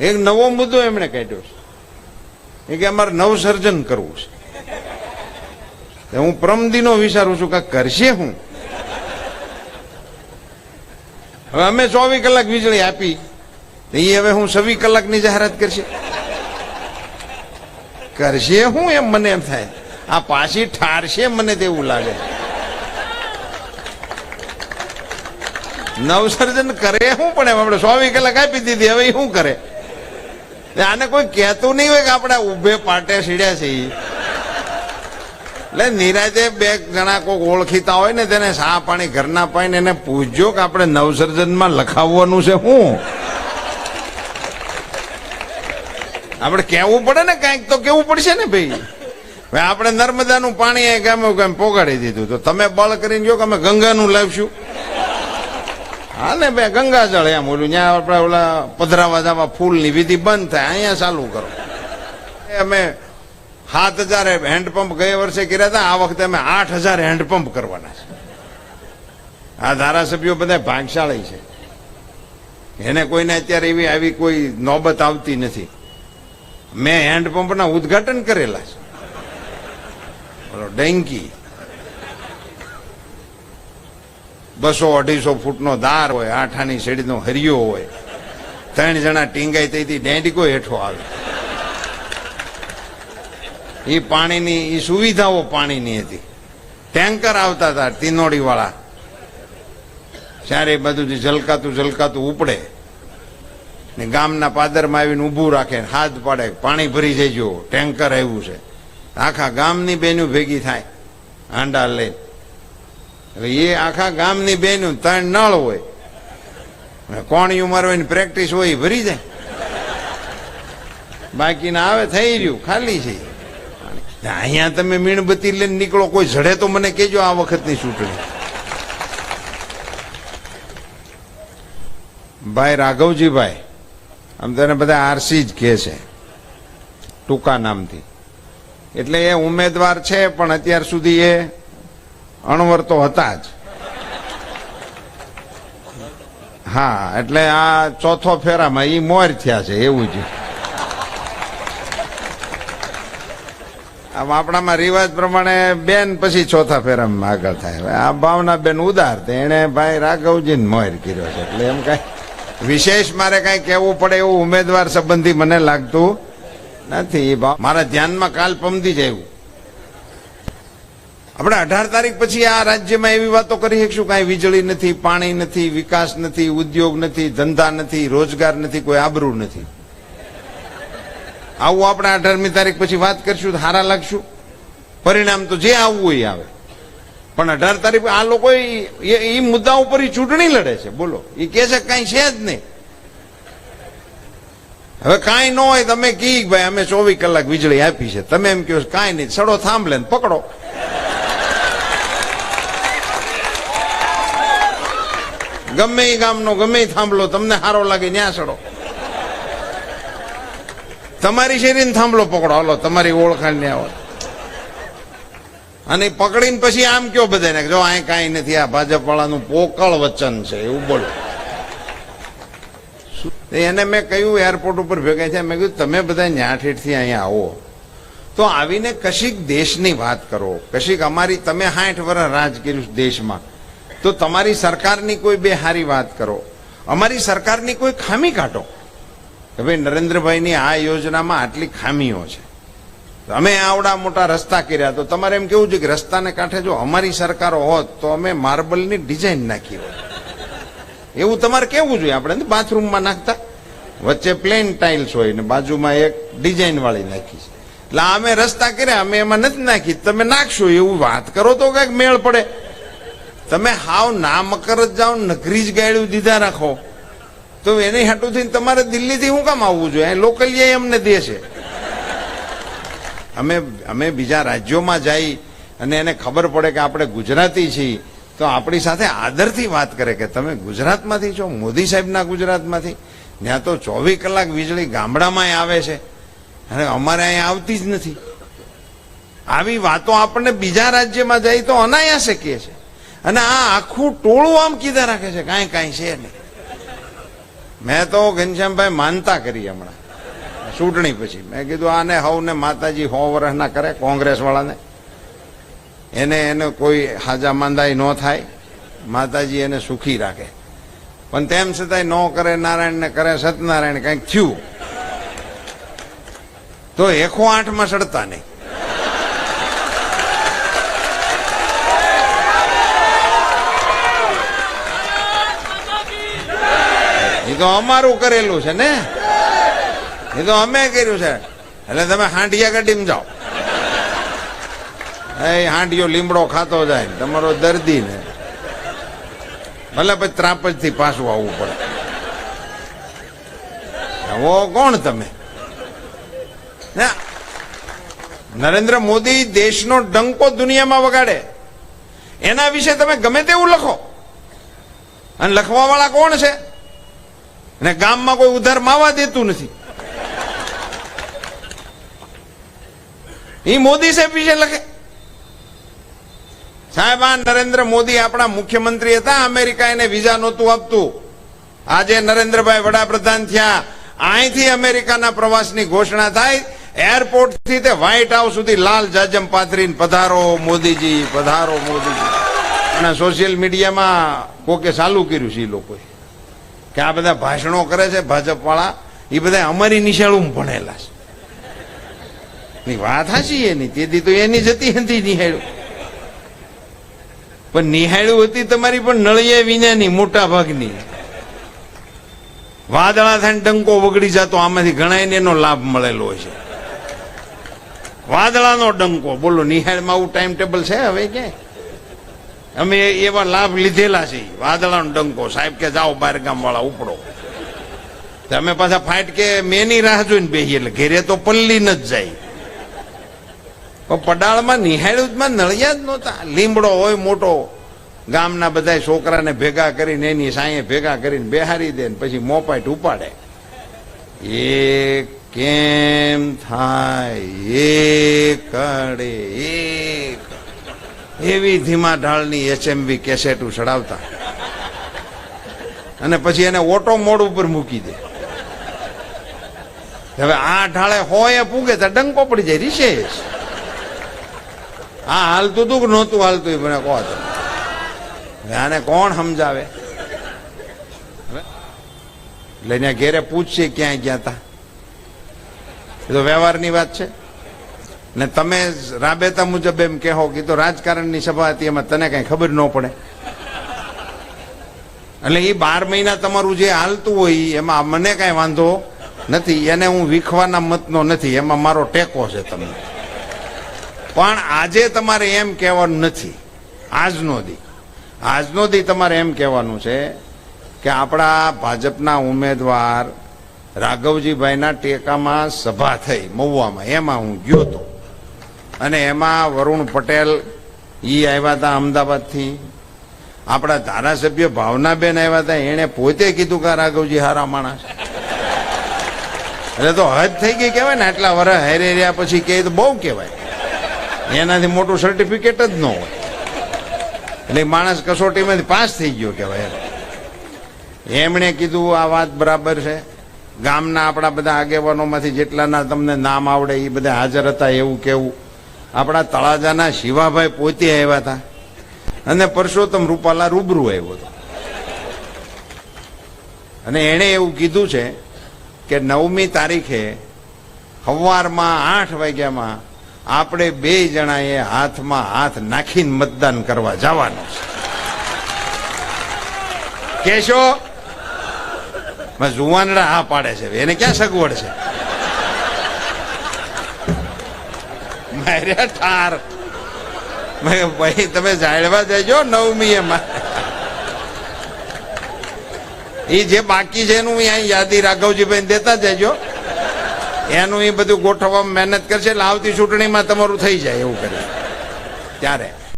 એક નવો મુદ્દો એમણે કાઢ્યો છે. એ કે અમારે નવસર્જન કરવું છે. હું પ્રમદીનો વિચારું છું કે કરશે હું? હવે અમે ચોવીસ કલાક વીજળી આપી એ હવે હું છવ્વીસ કલાકની જાહેરાત કરશે. કરશે હું એમ મને એમ થાય. આ પાછી ઠારશે મને તેવું લાગે. નવસર્જન કરે હું પણ એમ. આપણે ચોવીસ કલાક આપી દીધી, હવે શું કરે? આને કોઈ કહેતું નહીં હોય કે આપણે ઉભે પાટે સીડ્યા છે એટલે નિરાજે બે જણા કોઈક ઓળખીતા હોય ને તેને સા પાણી ઘરના પાઈને એને પૂછજો કે આપણે નવસર્જનમાં લખાવવાનું છે શું આપણે કહેવું પડે ને કાંઈક તો કેવું પડશે ને ભાઈ. હવે આપણે નર્મદાનું પાણી એ ગામે ગામ પોગાડી દીધું. તો તમે બળ કરીને જો કે અમે ગંગાનું લાવશું. હા ને બે ગંગાજળ એમ ઓલું ત્યાં આપણે ઓલા પધરાવા જવા ફૂલની વિધિ બંધ થાય, અહીંયા ચાલુ કરો. અમે સાત હજાર હેન્ડપંપ ગયા વર્ષે કર્યા હતા, આ વખતે અમે આઠ હજાર હેન્ડપંપ કરવાના છે. આ ધારાસભ્યો બધા ભાગશાળી છે. એને કોઈને અત્યારે એવી આવી કોઈ નોબત આવતી નથી. મેં હેન્ડપંપના ઉદ્ઘાટન કરેલા છે. ડેન્કી. બસો અઢીસો ફૂટનો દાર હોય, આઠાની શેડીનો હરિયો હોય. ત્રણ જણા ટીંગાઈ તેથી ડેડિકો હેઠો આવે. એ પાણીની એ સુવિધાઓ પાણીની હતી. ટેન્કર આવતા હતા તિનોડીવાળા ત્યારે બધું ઝલકાતું ઝલકાતું ઉપડે, ને ગામના પાદરમાં આવીને ઊભું રાખે, હાથ પાડે, પાણી ભરી જજો, ટેન્કર આવ્યું છે. આખા ગામની બેનું ભેગી થાય, હાંડા લઈને. એ આખા ગામની બેન ત્રણ નળ હોય. કોણ હોય ને પ્રેક્ટિસ હોય એ ભરી જાય. બાકીના આવે થઈ રહ્યું, ખાલી છે. અહીંયા તમે મીણબત્તી લઈને નીકળો, કોઈ જડે તો મને કેજો આ વખતની ચૂંટણી. ભાઈ રાઘવજીભાઈ, આમ તને બધા આરસી જ કહે છે. ટૂંકા નામથી. એટલે એ ઉમેદવાર છે, પણ અત્યાર સુધી એ અણવર તો હતા જ. હા, એટલે આ ચોથો ફેરામાં ઈ મોર થયા છે, એવું જ. આમ આપણામાં રિવાજ પ્રમાણે બેન પછી ચોથા ફેરામાં આગળ થાય. આ ભાવના બેન ઉદાર એણે ભાઈ રાઘવજીને મોર કર્યો છે. એટલે એમ કઈ વિશેષ મારે કઈ કહેવું પડે એવું ઉમેદવાર સંબંધી મને લાગતું નથી. એ મારા ધ્યાનમાં કાલ પમદી જ આવ્યું. આપણે અઢાર તારીખ પછી આ રાજ્યમાં એવી વાતો કરી શકશું, કાંઈ વીજળી નથી, પાણી નથી, વિકાસ નથી, ઉદ્યોગ નથી, ધંધા નથી, રોજગાર નથી, કોઈ આબરૂ નથી. આવું આપણે અઢારમી તારીખ પછી વાત કરશું હારા લાગશું. પરિણામ તો જે આવવું એ આવે. પણ અઢાર તારીખ, આ લોકો એ મુદ્દા ઉપર ચૂંટણી લડે છે. બોલો, એ કે છે કાંઈ છે જ નહીં. હવે કાંઈ ન હોય તમે કી ભાઈ, અમે ચોવીસ કલાક વીજળી આપી છે. તમે એમ કહો કાંઈ નહીં, સડો થાંભલે પકડો. ગમે એ ગામનો, ગમે થાંભલો, તમને સારો લાગે, ન્યા સડો તમારી શેરીને થાંભલો પકડો. હાલો, તમારી ઓળખાણ ને આવો અને પકડીને પછી આમ કયો બધાને જો અહીં કાંઈ નથી, આ ભાજપ વાળાનું પોકળ વચન છે, એવું બોલો. એને મેં કહ્યું એરપોર્ટ ઉપર ભેગા થયા, મેં કીધું, તમે બધા ન્યાઠેઠથી અહીંયા આવો. તો આવીને કશીક દેશની વાત કરો. કશીક અમારી, તમે સાઠ વર્ષ રાજ કર્યું દેશમાં. તો તમારી સરકારની કોઈ બે હારી વાત કરો. અમારી સરકારની કોઈ ખામી કાઢો. કે ભાઈ નરેન્દ્રભાઈની આ યોજનામાં આટલી ખામીઓ છે. અમે આવડા મોટા રસ્તા કર્યા તો તમારે એમ કેવું છે કે રસ્તાને કાંઠે જો અમારી સરકારો હોત તો અમે માર્બલની ડિઝાઇન નાખી હોત. એવું તમારે કેવું જોઈએ? આપણે બાથરૂમમાં નાખતા. વચ્ચે પ્લેન ટાઇલ્સ હોય ને બાજુમાં એક ડિઝાઇન વાળી નાખી છે. એટલે અમે રસ્તા કર્યા, અમે એમાં નથી નાખી. તમે નાખશો એવું વાત કરો તો કંઈક મેળ પડે. તમે હાવ ના મકર જ જાઓ, નકરી જ ગાયડું દીધા રાખો. તો એની હાટું થઈને તમારે દિલ્હીથી શું કામ આવવું જોઈએ? લોકલ અમને દે છે. અમે અમે બીજા રાજ્યોમાં જઈ અને એને ખબર પડે કે આપણે ગુજરાતી છીએ, તો આપણી સાથે આદરથી વાત કરે કે તમે ગુજરાતમાંથી છો, મોદી સાહેબના ગુજરાતમાંથી. ત્યાં તો ચોવીસ કલાક વીજળી ગામડામાં આવે છે. અને અમારે અહીંયા આવતી જ નથી. આવી વાતો આપણને બીજા રાજ્યમાં જાય તો અનાયાસે કહે છે. અને આ આખું ટોળું આમ કીધા રાખે છે, કાંઈ કાંઈ છે નહીં. મેં તો ઘનશ્યામભાઈ માનતા કરી હમણાં. ચૂંટણી પછી. મેં કીધું, આને હવને માતાજી હો વર્ષના કરે કોંગ્રેસ વાળાને એને એને કોઈ હાજા માંદાઈ ન થાય. માતાજી એને સુખી રાખે. પણ તેમ છતાંય ન કરે, નારાયણને કરે, સત્યનારાયણ કંઈક થયું. તો એકો આઠમાં સડતા નહીં. તો અમારું કરેલું છે ને? એ તો અમે કર્યું છે. એટલે તમે હાંડિયા ગાડીમાં જાઓ. એ હાંડિયો લીમડો ખાતો જાય તમારો દર્દી ને. ભલે પછી ત્રાપજથી પાછું આવવું પડે. ઓ કોણ તમે? નરેન્દ્ર મોદી દેશનો ડંકો દુનિયામાં વગાડે. એના વિશે તમે ગમે તેવું લખો. અને લખવા વાળા કોણ છે? અને ગામમાં કોઈ ઉધાર માવા દેતું નથી. એ મોદી સાહેબ વિશે લખે. સાહેબ, આ નરેન્દ્ર મોદી આપણા મુખ્યમંત્રી હતા, અમેરિકા એને વિઝા નહોતું આપતું. આજે નરેન્દ્રભાઈ વડાપ્રધાન થયા. અહીંથી અમેરિકાના પ્રવાસની ઘોષણા થાય. એરપોર્ટથી તે વ્હાઇટ હાઉસ સુધી લાલ જાજમ પાથરીને પધારો મોદીજી પધારો મોદીજી. અને સોશિયલ મીડિયામાં કોકે ચાલુ કર્યું છે એ લોકોએ. કે આ બધા ભાષણો કરે છે ભાજપ વાળા એ બધા અમારી નિશાળું ભણેલા છે. વાત હાચી એની, તેથી તો એની જતી હતી નિહાળ્યું. પણ નિહાળ્યું હતી તમારી પણ નળિયા વિનાની, મોટા ભાગની. વાદળા થાય ડંકો વગડી જતો, આમાંથી ઘણા એનો લાભ મળેલો છે. વાદળાનો ડંકો, બોલો, નિહાળમાં આવું ટાઈમ ટેબલ છે હવે કે અમે એવા લાભ લીધેલા છે. વાદળાનો ડંકો. સાહેબ કે જાઓ બાર ગામ વાળા ઉપડો અમે પાછા ફાઇટ કે મેની રાહ જોઈને બેહીએ. એટલે ઘેરે તો પલ્લી ન જ જાય. પડાળમાં નિહાળ્યું નળિયા જ નહોતા. લીમડો હોય મોટો. ગામના બધા છોકરાને ભેગા કરીને, એની સાંયે ભેગા કરીને બેહારી દે ને પછી મોપાઈટ ઉપાડે. એ કેમ થાય? એ કડે એક એવી ધીમા ઢાળની એચએમવી કેસેટું ચડાવતા અને પછી એને ઓટો મોડ ઉપર મૂકી દે. હવે આ ઢાળે હોય પૂગે તો ડંકો પડી જાય રિશેષ આ હાલતું તું કે નહોતું હાલતું મને કહો આને કોણ સમજાવે? લઈને ઘેરે પૂછશે ક્યાંય ગયા તા. એ તો વ્યવહારની વાત છે. ને તમે રાબેતા મુજબ એમ કહો કે તો રાજકારણની સભા હતી, એમાં તને કઈ ખબર ન પડે. એટલે એ બાર મહિના તમારું જે હાલતું હોય, એમાં મને કઈ વાંધો નથી, એને હું વીખવાના મતનો નથી, એમાં મારો ટેકો છે તમને. પણ આજે તમારે એમ કહેવાનું નથી. આજનો દી. આજનો દી તમારે એમ કહેવાનું છે કે આપણા ભાજપના ઉમેદવાર રાઘવજીભાઈના ટેકામાં સભા થઈ, મહુવામાં, એમાં હું ગયો હતો અને એમાં વરુણ પટેલ, ઈ આવ્યા હતા અમદાવાદથી. આપણા ધારાસભ્ય ભાવનાબેન આવ્યા હતા એણે પોતે કીધું કે રાઘવજી હારા માણસ. એટલે તો હદ થઈ ગઈ કહેવાય ને, આટલા વર્ષ હેરે રહ્યા પછી કહે તો બહુ કહેવાય. એનાથી મોટું સર્ટિફિકેટ જ ન હોય. એટલે માણસ કસોટીમાંથી પાસ થઈ ગયો કહેવાય એમણે કીધું આ વાત બરાબર છે. ગામના આપણા બધા આગેવાનોમાંથી જેટલાના તમને નામ આવડે એ બધા હાજર હતા એવું કેવું. આપણા તળાજાના શિવાભાઈ પોતે આવ્યા હતા. અને પરસોત્તમ રૂપાલા રૂબરૂ આવ્યો હતો. અને એણે એવું કીધું છે કે નવમી તારીખે સવારમાં આઠ વાગ્યામાં આપણે બે જણાએ હાથમાં હાથ નાખીને મતદાન કરવા જવાનું છે. કેશો? જુવાનડા હા પાડે છે. એને ક્યાં સગવડ છે? માર્યા ઠાર ભાઈ, તમે જાળવા જજો એમાં. એ જે બાકી છે એનું અહીં યાદી રાઘવજીભાઈ દેતા જજો. એનું એ બધું ગોઠવવામાં મહેનત કરશે, એટલે આવતી ચૂંટણીમાં તમારું થઈ જાય એવું કરે. ત્યારે.